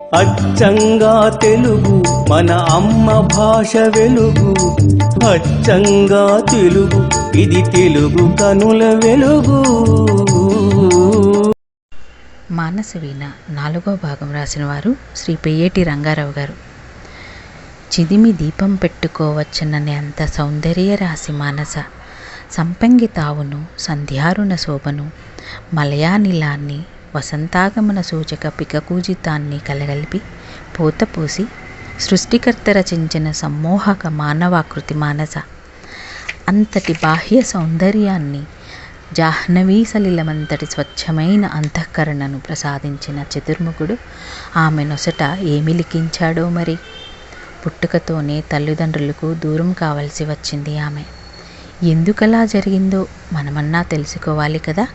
అచ్చంగా తెలుగు మన అమ్మ భాష వెలుగు. అచ్చంగా తెలుగు ఇది తెలుగు కనుల వెలుగు. మానసవీణ నాలుగో భాగం రాసిన వారు శ్రీ పెయ్యేటి రంగారావు గారు. చిదిమి దీపం పెట్టుకోవచ్చుననే అంత సౌందర్య రాసి మానస. సంపంగి తావును సంధ్యారుణ శోభను మలయానిలాన్ని వసంతాగమన సూచక పికకూజితాన్ని కలగలిపి పూతపూసి సృష్టికర్త రచించిన సమ్మోహక మానవాకృతి మానస. అంతటి బాహ్య సౌందర్యాన్ని జాహ్నవీ సలిలమంతటి స్వచ్ఛమైన అంతఃకరణను ప్రసాదించిన చతుర్ముఖుడు ఆమె నొసట ఏమి లిఖించాడో మరి? పుట్టుకతోనే తల్లిదండ్రులకు దూరం కావలసి వచ్చింది ఆమె. ఎందుకలా జరిగిందో మనమన్నా తెలుసుకోవాలి కదా?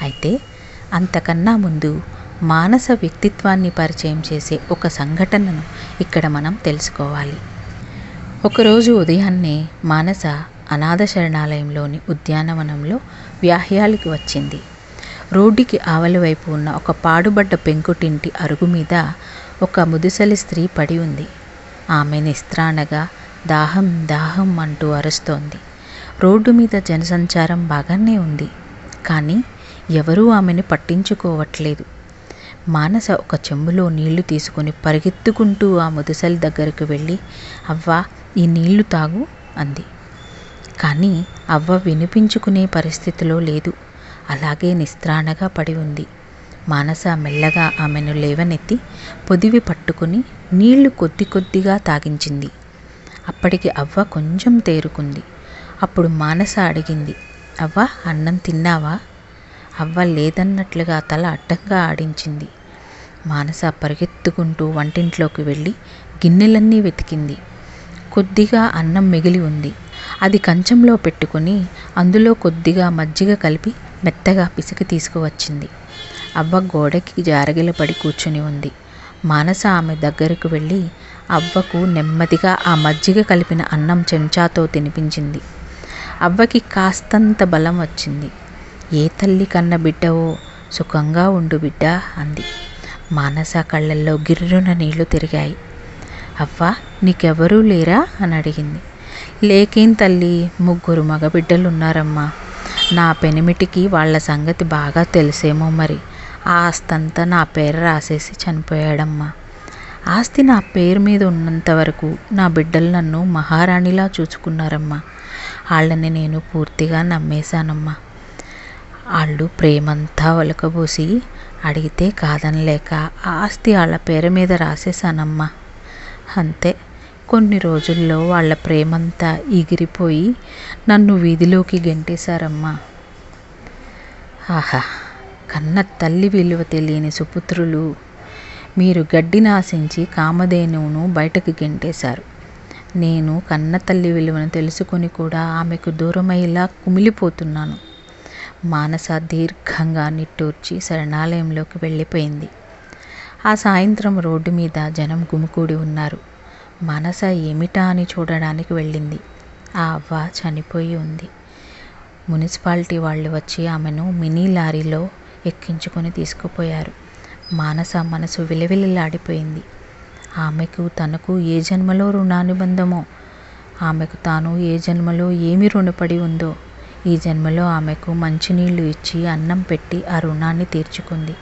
అయితే అంతకన్నా ముందు మానస వ్యక్తిత్వాన్ని పరిచయం చేసే ఒక సంఘటనను ఇక్కడ మనం తెలుసుకోవాలి. ఒకరోజు ఉదయాన్నే మానస అనాథ శరణాలయంలోని ఉద్యానవనంలో వ్యాహ్యాలకు వచ్చింది. రోడ్డుకి ఆవలి వైపు ఉన్న ఒక పాడుబడ్డ పెంకుటింటి అరుగు మీద ఒక ముదుసలి స్త్రీ పడి ఉంది. ఆమె నిస్త్రాణగా దాహం దాహం అంటూ అరుస్తోంది. రోడ్డు మీద జనసంచారం బాగానే ఉంది. కానీ ఎవరూ ఆమెను పట్టించుకోవట్లేదు. మానస ఒక చెంబులో నీళ్ళు తీసుకుని పరిగెత్తుకుంటూ ఆ ముదుసలి దగ్గరకు వెళ్ళి అవ్వ ఈ నీళ్ళు తాగు అంది. కానీ అవ్వ వినిపించుకునే పరిస్థితిలో లేదు. అలాగే నిస్త్రాణగా పడి ఉంది. మానస మెల్లగా ఆమెను లేవనెత్తి పొదివి పట్టుకుని నీళ్ళు కొద్ది కొద్దిగా తాగించింది. అప్పటికి అవ్వ కొంచెం తేరుకుంది. అప్పుడు మానస అడిగింది అవ్వ అన్నం తిన్నావా? అవ్వ లేదన్నట్లుగా తల అడ్డంగా ఆడించింది. మానస పరిగెత్తుకుంటూ వంటింట్లోకి వెళ్ళి గిన్నెలన్నీ వెతికింది. కొద్దిగా అన్నం మిగిలి ఉంది. అది కంచంలో పెట్టుకుని అందులో కొద్దిగా మజ్జిగ కలిపి మెత్తగా పిసికి తీసుకువచ్చింది. అవ్వ గోడకి జారగిల పడి కూర్చుని ఉంది. మానస ఆమె దగ్గరకు వెళ్ళి అవ్వకు నెమ్మదిగా ఆ మజ్జిగ కలిపిన అన్నం చెంచాతో తినిపించింది. అవ్వకి కాస్తంత బలం వచ్చింది. ఏ తల్లి కన్న బిడ్డవో సుఖంగా ఉండు బిడ్డ అంది. మానస కళ్ళల్లో గిర్రున నీళ్ళు తిరిగాయి. అవ్వ నీకెవరూ లేరా? అని అడిగింది. లేకేం తల్లి ముగ్గురు మగబిడ్డలున్నారమ్మా. నా పెనిమిటికి వాళ్ళ సంగతి బాగా తెలిసేమో మరి. ఆ ఆస్తంతా నా పేరు రాసేసి చనిపోయాడమ్మా. ఆస్తి నా పేరు మీద ఉన్నంత వరకు నా బిడ్డలు నన్ను మహారాణిలా చూసుకున్నారమ్మా. వాళ్ళని నేను పూర్తిగా నమ్మేశానమ్మా. వాళ్ళు ప్రేమంతా ఒలకబోసి అడిగితే కాదనలేక ఆ ఆస్తి వాళ్ళ పేరు మీద రాసేశానమ్మా. అంతే. కొన్ని రోజుల్లో వాళ్ళ ప్రేమంతా ఎగిరిపోయి నన్ను వీధిలోకి గెంటేశారమ్మా. ఆహా! కన్న తల్లి విలువ తెలియని సుపుత్రులు మీరు గడ్డిని ఆశించి కామధేనువును బయటకు గెంటేశారు. నేను కన్న తల్లి విలువను తెలుసుకొని కూడా ఆమెకు దూరమయ్యేలా కుమిలిపోతున్నాను. మానస దీర్ఘంగా నిట్టూర్చి శరణాలయంలోకి వెళ్ళిపోయింది. ఆ సాయంత్రం రోడ్డు మీద జనం గుమికూడి ఉన్నారు. మనస ఏమిటా అని చూడడానికి వెళ్ళింది. ఆ అవ్వ చనిపోయి ఉంది. మున్సిపాలిటీ వాళ్ళు వచ్చి ఆమెను మినీ లారీలో ఎక్కించుకొని తీసుకుపోయారు. మానస మనసు విలవిలలాడిపోయింది. ఆమెకు తనకు ఏ జన్మలో రుణానుబంధమో ఆమెకు తాను ఏ జన్మలో ఏమి రుణపడి ఉందో ఈ జన్మలో ఆమెకు మంచినీళ్ళు ఇచ్చి అన్నం పెట్టి ఆ రుణాన్ని తీర్చుకుంది.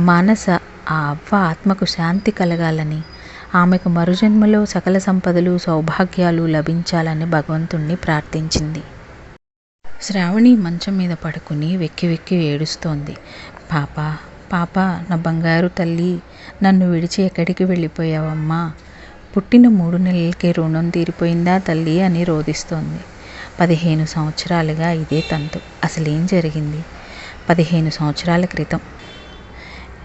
మానస ఆ అవ్వ ఆత్మకు శాంతి కలగాలని ఆమెకు మరుజన్మలో సకల సంపదలు సౌభాగ్యాలు లభించాలని భగవంతుణ్ణి ప్రార్థించింది. శ్రావణి మంచం మీద పడుకుని వెక్కి వెక్కి ఏడుస్తోంది. పాప పాప నా బంగారు తల్లి నన్ను విడిచి ఎక్కడికి వెళ్ళిపోయావమ్మా? పుట్టిన మూడు నెలలకే రుణం తీరిపోయిందా తల్లి? అని రోధిస్తోంది. పదిహేను సంవత్సరాలుగా ఇదే తంతు. అసలేం జరిగింది? పదిహేను సంవత్సరాల క్రితం.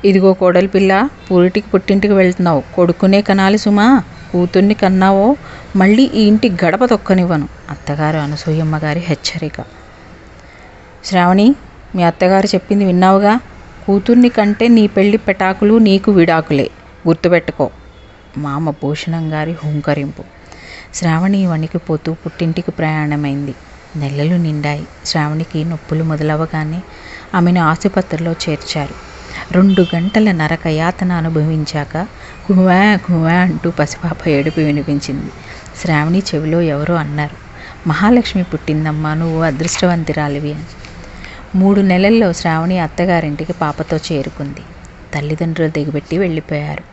ఇదిగో కోడలి పిల్ల పూరిటికి పుట్టింటికి వెళ్తున్నావు. కొడుకునే కనాలి సుమా. కూతుర్ని కన్నావో? మళ్ళీ ఈ ఇంటి గడప తొక్కనివ్వను. అత్తగారు అనసూయమ్మ గారి హెచ్చరిక. శ్రావణి మీ అత్తగారు చెప్పింది విన్నావుగా? కూతుర్ని కంటే నీ పెళ్ళి పెటాకులు నీకు విడాకులే. గుర్తుపెట్టుకో. మామ భూషణం గారి హుంకరింపు. శ్రావణి వణికిపోతూ పుట్టింటికి ప్రయాణమైంది. నెలలు నిండాయి. శ్రావణికి నొప్పులు మొదలవగానే ఆమెను ఆసుపత్రిలో చేర్చారు. రెండు గంటల నరక యాతన అనుభవించాక కువా కువా అంటూ పసిపాప ఏడుపు వినిపించింది. శ్రావణి చెవిలో ఎవరో అన్నారు మహాలక్ష్మి పుట్టిందమ్మా నువ్వు అదృష్టవంతురాలివి అని. మూడు నెలల్లో శ్రావణి అత్తగారింటికి పాపతో చేరుకుంది. తల్లిదండ్రులు దిగబెట్టి వెళ్ళిపోయారు.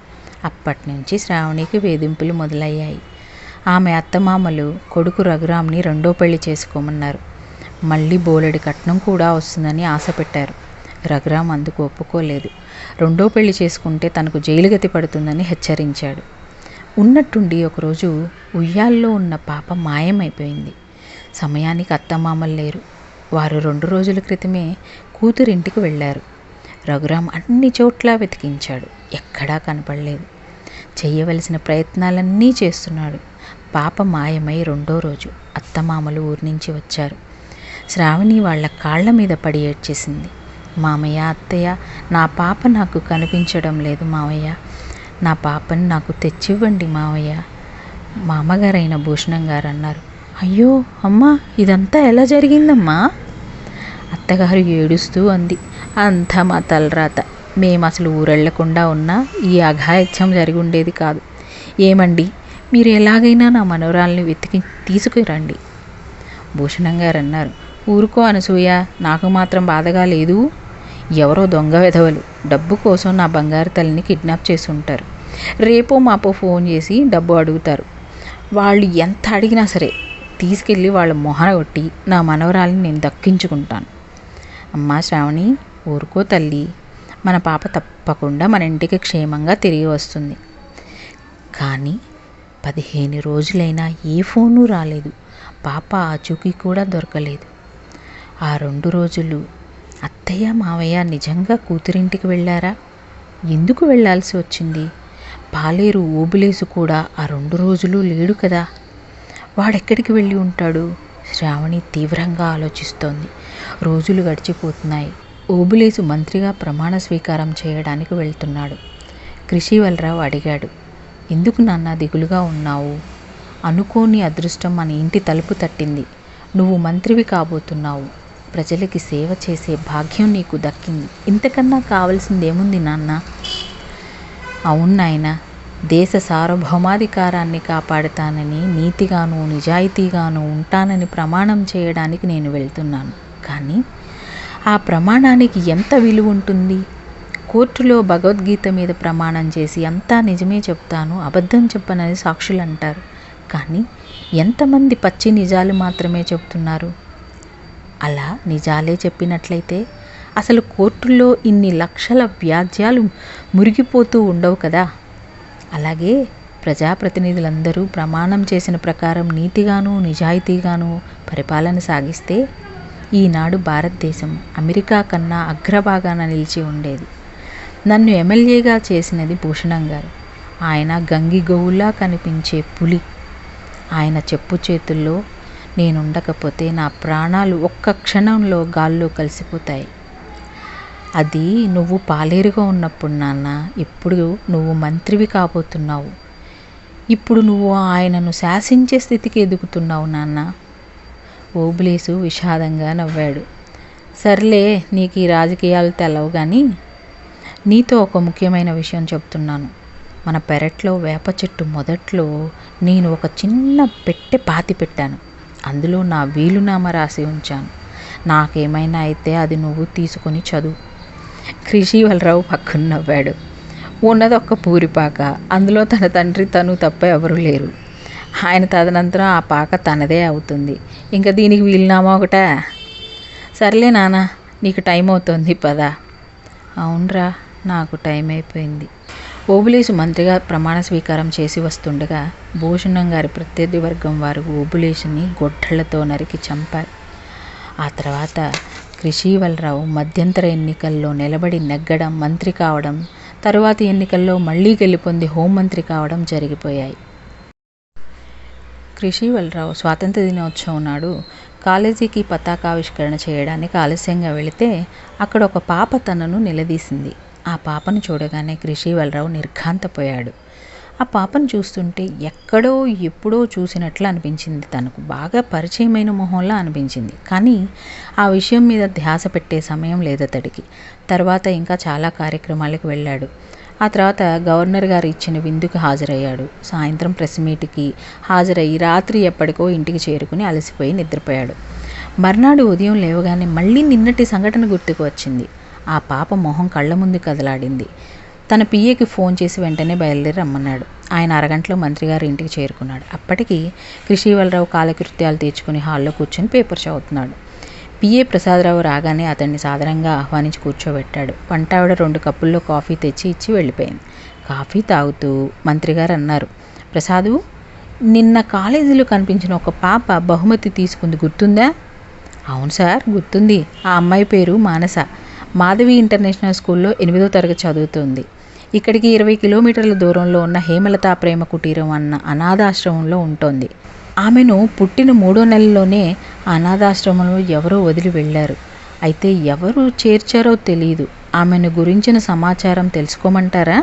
అప్పటి నుంచి శ్రావణికి వేధింపులు మొదలయ్యాయి. ఆమె అత్తమామలు కొడుకు రఘురామ్ని రెండో పెళ్ళి చేసుకోమన్నారు. మళ్ళీ బోలెడి కట్నం కూడా వస్తుందని ఆశ పెట్టారు రఘురామ్ అందుకు ఒప్పుకోలేదు. రెండో పెళ్ళి చేసుకుంటే తనకు జైలు గతి పడుతుందని హెచ్చరించాడు. ఉన్నట్టుండి ఒకరోజు ఉయ్యాల్లో ఉన్న పాప మాయమైపోయింది. సమయానికి అత్తమామలు లేరు. వారు రెండు రోజుల క్రితమే కూతురింటికి వెళ్ళారు. రఘురామ్ అన్ని చోట్ల వెతికించాడు. ఎక్కడా కనపడలేదు. చేయవలసిన ప్రయత్నాలన్నీ చేస్తున్నాడు. పాప మాయమై రెండో రోజు అత్తమామలు ఊరి నుంచి వచ్చారు. శ్రావణి వాళ్ళ కాళ్ళ మీద పడి ఏడ్చేసింది. మామయ్య అత్తయ్య నా పాప నాకు కనిపించడం లేదు మామయ్య. నా పాపని నాకు తెచ్చివ్వండి మామయ్య. మామగారైన భూషణం గారు అన్నారు అయ్యో అమ్మా ఇదంతా ఎలా జరిగిందమ్మా? అత్తగారు ఏడుస్తూ అంది. అంతా మా తలరాత. మేము అసలు ఊరెళ్ళకుండా ఉన్నా ఈ అఘాయిత్యం జరిగి ఉండేది కాదు. ఏమండి మీరు ఎలాగైనా నా మనవరాల్ని వెతికి తీసుకురండి. భూషణం గారు అన్నారు ఊరుకో అనసూయ నాకు మాత్రం బాధగా లేదు. ఎవరో దొంగ వెధవలు డబ్బు కోసం నా బంగారు తల్లిని కిడ్నాప్ చేసి ఉంటారు రేపో మాపో ఫోన్ చేసి డబ్బు అడుగుతారు. వాళ్ళు ఎంత అడిగినా సరే తీసుకెళ్ళి వాళ్ళ మొహన కొట్టి నా మనవరాలిని నేను దక్కించుకుంటాను. అమ్మా శ్రావణి ఊరుకో తల్లి. మన పాప తప్పకుండా మన ఇంటికి క్షేమంగా తిరిగి వస్తుంది. కానీ పదిహేను రోజులైనా ఏ ఫోను రాలేదు. పాప ఆచూకీ కూడా దొరకలేదు. ఆ రెండు రోజులు అత్తయ్య మావయ్య నిజంగా కూతురింటికి వెళ్ళారా? ఎందుకు వెళ్ళాల్సి వచ్చింది? పాలేరు ఓబులేసు కూడా ఆ రెండు రోజులు లేడు కదా. వాడెక్కడికి వెళ్ళి ఉంటాడు? శ్రావణి తీవ్రంగా ఆలోచిస్తోంది. రోజులు గడిచిపోతున్నాయి. ఓబులేసు మంత్రిగా ప్రమాణ స్వీకారం చేయడానికి వెళ్తున్నాడు. కృషివలరావు అడిగాడు. ఎందుకు నాన్న దిగులుగా ఉన్నావు? అనుకోని అదృష్టం మన ఇంటి తలుపు తట్టింది. నువ్వు మంత్రివి కాబోతున్నావు. ప్రజలకి సేవ చేసే భాగ్యం నీకు దక్కింది. ఇంతకన్నా కావలసిందేముంది నాన్న? అవును నాయన దేశ సార్వభౌమాధికారాన్ని కాపాడుతానని నీతిగాను నిజాయితీగాను ఉంటానని ప్రమాణం చేయడానికి నేను వెళ్తున్నాను. కానీ ఆ ప్రమాణానికి ఎంత విలువ ఉంటుంది కోర్టులో భగవద్గీత మీద ప్రమాణం చేసి అంతా నిజమే చెప్తాను అబద్ధం చెప్పనని సాక్షులు అంటారు. కానీ ఎంతమంది పచ్చి నిజాలు మాత్రమే చెప్తున్నారు? అలా నిజాలే చెప్పినట్లయితే అసలు కోర్టుల్లో ఇన్ని లక్షల వ్యాజ్యాలు మురిగిపోతూ ఉండవు కదా? అలాగే ప్రజాప్రతినిధులందరూ ప్రమాణం చేసిన ప్రకారం నీతిగాను నిజాయితీగాను పరిపాలన సాగిస్తే ఈనాడు భారతదేశం అమెరికా కన్నా అగ్రభాగాన నిలిచి ఉండేది. నన్ను ఎమ్మెల్యేగా చేసినది భూషణం గారు. ఆయన గంగి గోవులా కనిపించే పులి. ఆయన చెప్పు చేతుల్లో నేనుండకపోతే నా ప్రాణాలు ఒక్క క్షణంలో గాల్లో కలిసిపోతాయి. అది నువ్వు పాలేరుగా ఉన్నప్పుడు నాన్న ఇప్పుడు నువ్వు మంత్రివి కాబోతున్నావు. ఇప్పుడు నువ్వు ఆయనను శాసించే స్థితికి ఎదుగుతున్నావు నాన్న. ఓబులేసు విషాదంగా నవ్వాడు. సర్లే నీకు ఈ రాజకీయాలు తెలవు కానీ నీతో ఒక ముఖ్యమైన విషయం చెప్తున్నాను. మన పెరట్లో వేప చెట్టు మొదట్లో నేను ఒక చిన్న పెట్టె పాతి పెట్టాను. అందులో నా వీలునామా రాసి ఉంచాను. నాకేమైనా అయితే అది నువ్వు తీసుకొని చదువు. కృషి పక్కన నవ్వాడు. ఉన్నదొక్క పూరిపాక. అందులో తన తండ్రి తను తప్ప ఎవరు లేరు. ఆయన తదనంతరం ఆ పాక తనదే అవుతుంది. ఇంకా దీనికి వీలునామా ఒకటా? సర్లే నాన్న నీకు టైం అవుతుంది పదా. అవునరా. నాకు టైం అయిపోయింది. ఓబులేసు మంత్రిగా ప్రమాణ స్వీకారం చేసి వస్తుండగా భూషణం గారి ప్రత్యర్థి వర్గం వారు ఓబులేసుని గొడ్డళ్ళతో నరికి చంపారు. ఆ తర్వాత కృషివలరావు మధ్యంతర ఎన్నికల్లో నిలబడి నెగ్గడం మంత్రి కావడం తరువాతి ఎన్నికల్లో మళ్ళీ గెలుపొంది హోంమంత్రి కావడం జరిగిపోయాయి. కృషివలరావు స్వాతంత్ర దినోత్సవం నాడు కాలేజీకి పతాకావిష్కరణ చేయడానికి ఆలస్యంగా వెళితే అక్కడ ఒక పాప తనను నిలదీసింది. ఆ పాపను చూడగానే కృషివలరావు నిర్ఘాంతపోయాడు. ఆ పాపను చూస్తుంటే ఎక్కడో ఎప్పుడో చూసినట్లు అనిపించింది. తనకు బాగా పరిచయమైన మొహంలా అనిపించింది. కానీ ఆ విషయం మీద ధ్యాస పెట్టే సమయం లేదు అతడికి తర్వాత ఇంకా చాలా కార్యక్రమాలకు వెళ్ళాడు. ఆ తర్వాత గవర్నర్ గారు ఇచ్చిన విందుకు హాజరయ్యాడు. సాయంత్రం ప్రెస్ మీట్కి హాజరయ్యి రాత్రి ఎప్పటికో ఇంటికి చేరుకుని అలసిపోయి నిద్రపోయాడు. మర్నాడు ఉదయం లేవగానే మళ్ళీ నిన్నటి సంఘటన గుర్తుకు వచ్చింది. ఆ పాప మొహం కళ్ళ ముందు కదలాడింది. తన పిఏకి ఫోన్ చేసి వెంటనే బయలుదేరి రమ్మన్నాడు. ఆయన అరగంటలో మంత్రి గారి ఇంటికి చేరుకున్నాడు. అప్పటికి కృషివలరావు కాలకృత్యాలు తీర్చుకుని హాల్లో కూర్చొని పేపర్ చదువుతున్నాడు. పిఏ ప్రసాదరావు రాగానే అతన్ని సాధారణంగా ఆహ్వానించి కూర్చోబెట్టాడు. వంటావిడ రెండు కప్పుల్లో కాఫీ తెచ్చి ఇచ్చి వెళ్ళిపోయింది. కాఫీ తాగుతూ మంత్రి గారు అన్నారు ప్రసాదు నిన్న కాలేజీలో కనిపించిన ఒక పాప బహుమతి తీసుకుంది. గుర్తుందా? అవును సార్ గుర్తుంది. ఆ అమ్మాయి పేరు మానస. మాధవి ఇంటర్నేషనల్ స్కూల్లో ఎనిమిదో తరగతి చదువుతుంది. ఇక్కడికి ఇరవై కిలోమీటర్ల దూరంలో ఉన్న హేమలత ప్రేమ కుటీరం అన్న అనాథాశ్రమంలో ఉంటుంది. ఆమెను పుట్టిన మూడో నెలలోనే అనాథాశ్రమంలో ఎవరో వదిలి వెళ్ళారు. అయితే ఎవరు చేర్చారో తెలియదు ఆమెను గురించిన సమాచారం తెలుసుకోమంటారా?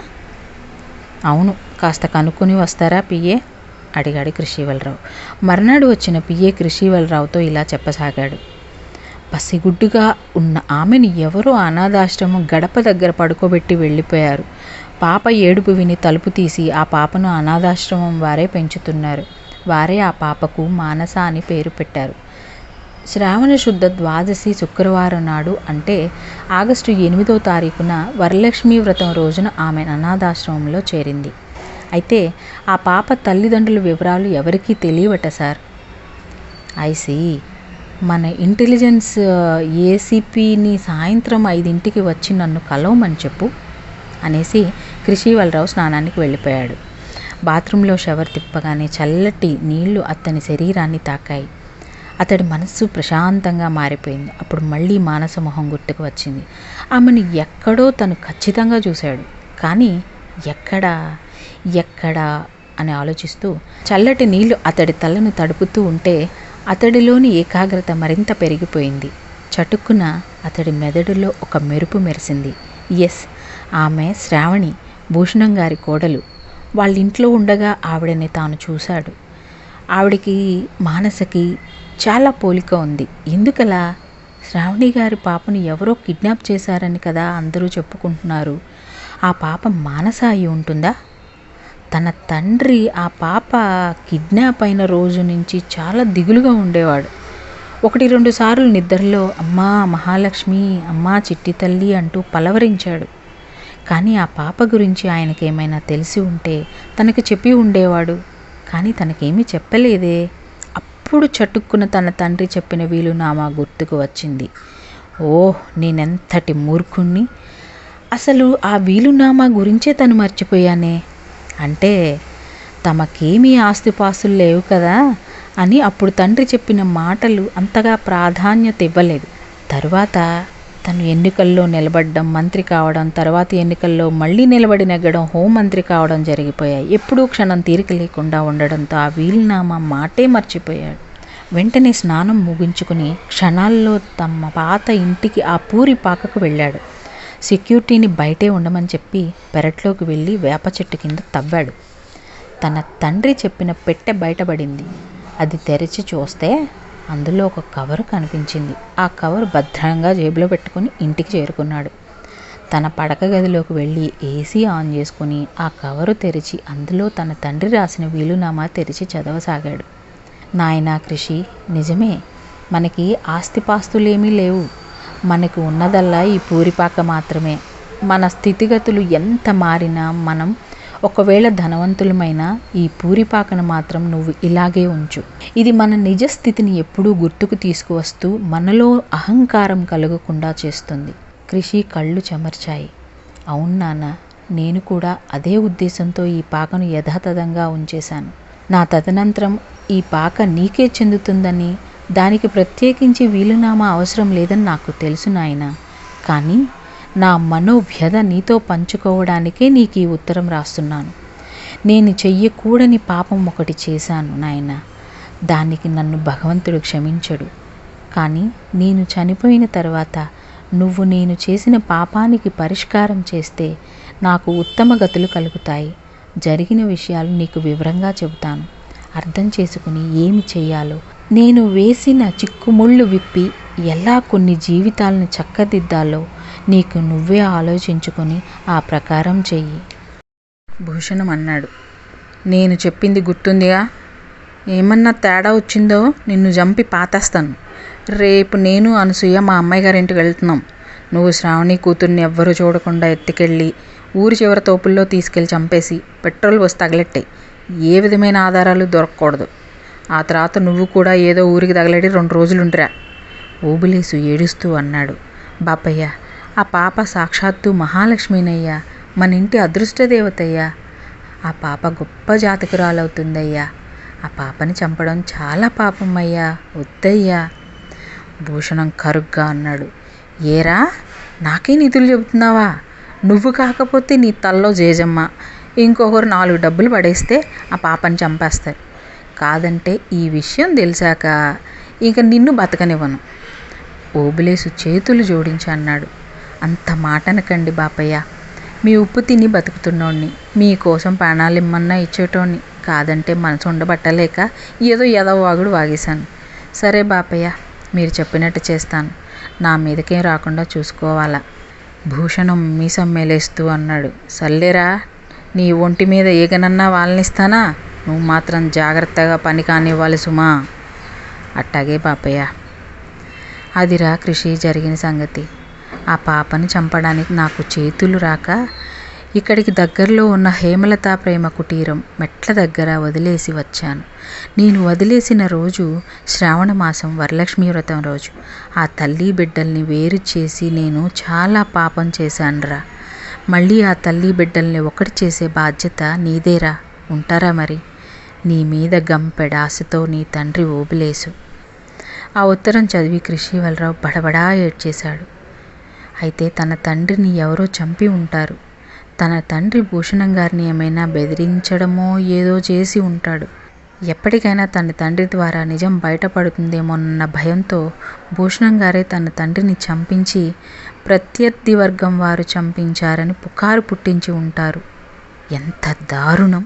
అవును కాస్త కనుక్కొని వస్తారా పిఏ? అడిగాడు కృషివలరావు. మర్నాడు వచ్చిన పిఏ కృషివలరావుతో ఇలా చెప్పసాగాడు. పసిగుడ్డుగా ఉన్న ఆమెను ఎవరో అనాథాశ్రమం గడప దగ్గర పడుకోబెట్టి వెళ్ళిపోయారు. పాప ఏడుపు విని తలుపు తీసి ఆ పాపను అనాథాశ్రమం వారే పెంచుతున్నారు. వారే ఆ పాపకు మానస అని పేరు పెట్టారు. శ్రావణ శుద్ధ ద్వాదశి శుక్రవారం నాడు అంటే ఆగస్టు ఎనిమిదో తారీఖున వరలక్ష్మి వ్రతం రోజున ఆమె అనాథాశ్రమంలో చేరింది. అయితే ఆ పాప తల్లిదండ్రుల వివరాలు ఎవరికీ తెలియవట సార్. ఐసీ మన ఇంటెలిజెన్స్ ఏసీపీని సాయంత్రం ఐదింటికి వచ్చి నన్ను కలవమని చెప్పు అనేసి కృషివలరావు స్నానానికి వెళ్ళిపోయాడు. బాత్రూంలో షవర్ తిప్పగానే చల్లటి నీళ్ళు అతని శరీరాన్ని తాకాయి. అతడి మనస్సు ప్రశాంతంగా మారిపోయింది. అప్పుడు మళ్ళీ మానస మొహం గుర్తుకు వచ్చింది. ఆమెను ఎక్కడో తను ఖచ్చితంగా చూశాడు. కానీ ఎక్కడా? ఎక్కడా? అని ఆలోచిస్తూ చల్లటి నీళ్ళు అతడి తలను తడుపుతూ ఉంటే అతడిలోని ఏకాగ్రత మరింత పెరిగిపోయింది. చటుక్కున అతడి మెదడులో ఒక మెరుపు మెరిసింది. ఎస్ ఆమె శ్రావణి భూషణం గారి కోడలు. వాళ్ళ ఇంట్లో ఉండగా ఆవిడని తాను చూశాడు. ఆవిడకి మానసకి చాలా పోలిక ఉంది. ఎందుకలా? శ్రావణి గారి పాపను ఎవరో కిడ్నాప్ చేశారని కదా అందరూ చెప్పుకుంటున్నారు. ఆ పాప మానస అయి ఉంటుందా? తన తండ్రి ఆ పాప కిడ్నాప్ అయిన రోజు నుంచి చాలా దిగులుగా ఉండేవాడు. ఒకటి రెండు సార్లు నిద్రలో అమ్మా మహాలక్ష్మి అమ్మా చిట్టి తల్లి అంటూ పలవరించాడు. కానీ ఆ పాప గురించి ఆయనకి ఏమైనా తెలిసి ఉంటే తనకు చెప్పి ఉండేవాడు. కానీ తనకేమీ చెప్పలేదే. అప్పుడు చటుక్కున తన తండ్రి చెప్పిన వీలునామా గుర్తుకు వచ్చింది. ఓహ్ నేనెంతటి మూర్ఖుణ్ణి. అసలు ఆ వీలునామా గురించే తను మర్చిపోయానే. అంటే తమకేమీ ఆస్తిపాస్తులు లేవు కదా అని అప్పుడు తండ్రి చెప్పిన మాటలు అంతగా ప్రాధాన్యత ఇవ్వలేదు. తరువాత తను ఎన్నికల్లో నిలబడడం మంత్రి కావడం తర్వాత ఎన్నికల్లో మళ్ళీ నిలబడి నెగ్గడం హోంమంత్రి కావడం జరిగిపోయాయి. ఎప్పుడూ క్షణం తీరిక లేకుండా ఉండడంతో ఆ వీలునామా మాటే మర్చిపోయాడు. వెంటనే స్నానం ముగించుకుని క్షణాల్లో తమ పాత ఇంటికి ఆ పూరి పాకకు వెళ్ళాడు. సెక్యూరిటీని బయటే ఉండమని చెప్పి పెరట్లోకి వెళ్ళి వేప చెట్టు కింద తవ్వాడు. తన తండ్రి చెప్పిన పెట్టె బయటపడింది. అది తెరిచి చూస్తే అందులో ఒక కవర్ కనిపించింది. ఆ కవర్ భద్రంగా జేబులో పెట్టుకుని ఇంటికి చేరుకున్నాడు. తన పడక గదిలోకి వెళ్ళి ఏసీ ఆన్ చేసుకుని ఆ కవరు తెరిచి అందులో తన తండ్రి రాసిన వీలునామా తెరిచి చదవసాగాడు. నాయనా కృషి నిజమే. మనకి ఆస్తిపాస్తులేమీ లేవు. మనకు ఉన్నదల్లా ఈ పూరిపాక మాత్రమే. మన స్థితిగతులు ఎంత మారినా మనం ఒకవేళ ధనవంతులమైన ఈ పూరిపాకను మాత్రం నువ్వు ఇలాగే ఉంచు. ఇది మన నిజ స్థితిని ఎప్పుడూ గుర్తుకు తీసుకువస్తూ మనలో అహంకారం కలగకుండా చేస్తుంది. కృషి కళ్ళు చెమర్చాయి. అవును నాన్న నేను కూడా అదే ఉద్దేశంతో ఈ పాకను యథాతథంగా ఉంచేశాను. నా తదనంతరం ఈ పాక నీకే చెందుతుందని దానికి ప్రత్యేకించి వీలునామా అవసరం లేదని నాకు తెలుసు నాయన. కానీ నా మనోవ్యధ నీతో పంచుకోవడానికే నీకు ఈ ఉత్తరం రాస్తున్నాను. నేను చెయ్యకూడని పాపం ఒకటి చేశాను నాయన. దానికి నన్ను భగవంతుడు క్షమించడు. కానీ నేను చనిపోయిన తర్వాత నువ్వు నేను చేసిన పాపానికి పరిష్కారం చేస్తే నాకు ఉత్తమ గతులు కలుగుతాయి. జరిగిన విషయాలు నీకు వివరంగా చెబుతాను. అర్థం చేసుకుని ఏమి చేయాలో నేను వేసిన చిక్కుముళ్ళు విప్పి ఎలా కొన్ని జీవితాలను చక్కదిద్దాలో నీకు నువ్వే ఆలోచించుకొని ఆ ప్రకారం చెయ్యి. భూషణం అన్నాడు. నేను చెప్పింది గుర్తుందిగా? ఏమన్నా తేడా వచ్చిందో నిన్ను చంపి పాతేస్తాను. రేపు నేను అనసూయ మా అమ్మాయి గారింటికి వెళ్తున్నాం. నువ్వు శ్రావణి కూతుర్ని ఎవ్వరూ చూడకుండా ఎత్తుకెళ్ళి ఊరి చివరి తోపుల్లో తీసుకెళ్ళి చంపేసి పెట్రోల్ బస్ తగలెట్టాయి ఏ విధమైన ఆధారాలు దొరకకూడదు. ఆ తర్వాత నువ్వు కూడా ఏదో ఊరికి తగలడి రెండు రోజులుంటిరా ఓబులేసు ఏడుస్తూ అన్నాడు. బాపయ్య ఆ పాప సాక్షాత్తు మహాలక్ష్మినయ్యా మన ఇంటి అదృష్టదేవతయ్యా. ఆ పాప గొప్ప జాతకురాలవుతుందయ్యా. ఆ పాపని చంపడం చాలా పాపం అయ్యా వద్దయ్యా. భూషణం కరుగ్గా అన్నాడు. ఏరా నాకే నిధులు చెబుతున్నావా? నువ్వు కాకపోతే నీ తల్లో జేజమ్మ. ఇంకొకరు నాలుగు డబ్బులు పడేస్తే ఆ పాపని చంపేస్తారు. కాదంటే ఈ విషయం తెలిసాక ఇక నిన్ను బతకనివ్వను. ఓబులేసు చేతులు జోడించి అన్నాడు. అంత మాటనకండి బాపయ్య. మీ ఉప్పు తిని బతుకుతున్నోడిని మీకోసం ప్రాణాలు ఇమ్మన్నా ఇచ్చేటోడిని కాదంటే మనసు ఉండబట్టలేక ఏదో ఎదవాగుడు వాగేశాను. సరే బాపయ్య మీరు చెప్పినట్టు చేస్తాను. నా మీదకేం రాకుండా చూసుకోవాలా? భూషణం మీసం మేలేస్తూ అన్నాడు. సర్లేరా నీ ఒంటి మీద ఈగనన్నా వాళ్ళనిస్తానా? నువ్వు మాత్రం జాగ్రత్తగా పని కానివ్వాలి సుమా. అట్టాగే పాపయ్య. అదిరా కృషి జరిగిన సంగతి. ఆ పాపని చంపడానికి నాకు చేతులు రాక ఇక్కడికి దగ్గరలో ఉన్న హేమలత ప్రేమ కుటీరం మెట్ల దగ్గర వదిలేసి వచ్చాను. నేను వదిలేసిన రోజు శ్రావణ మాసం వరలక్ష్మి వ్రతం రోజు. ఆ తల్లి బిడ్డల్ని వేరు చేసి నేను చాలా పాపం చేశానురా. మళ్ళీ ఆ తల్లి బిడ్డల్ని ఒకటి చేసే బాధ్యత నీదేరా. ఉంటారా మరి? నీ మీద గంపెడాసతో నీ తండ్రి ఓబిలేసు ఆ ఉత్తరం చదివి కృషివలరావు బడబడా ఏడ్చేశాడు. అయితే తన తండ్రిని ఎవరో చంపి ఉంటారు. తన తండ్రి భూషణం గారిని ఏమైనా బెదిరించడమో ఏదో చేసి ఉంటాడు. ఎప్పటికైనా తన తండ్రి ద్వారా నిజం బయటపడుతుందేమోనన్న భయంతో భూషణం గారే తన తండ్రిని చంపించి ప్రత్యర్థి వర్గం వారు చంపించారని పుకారు పుట్టించి ఉంటారు. ఎంత దారుణం!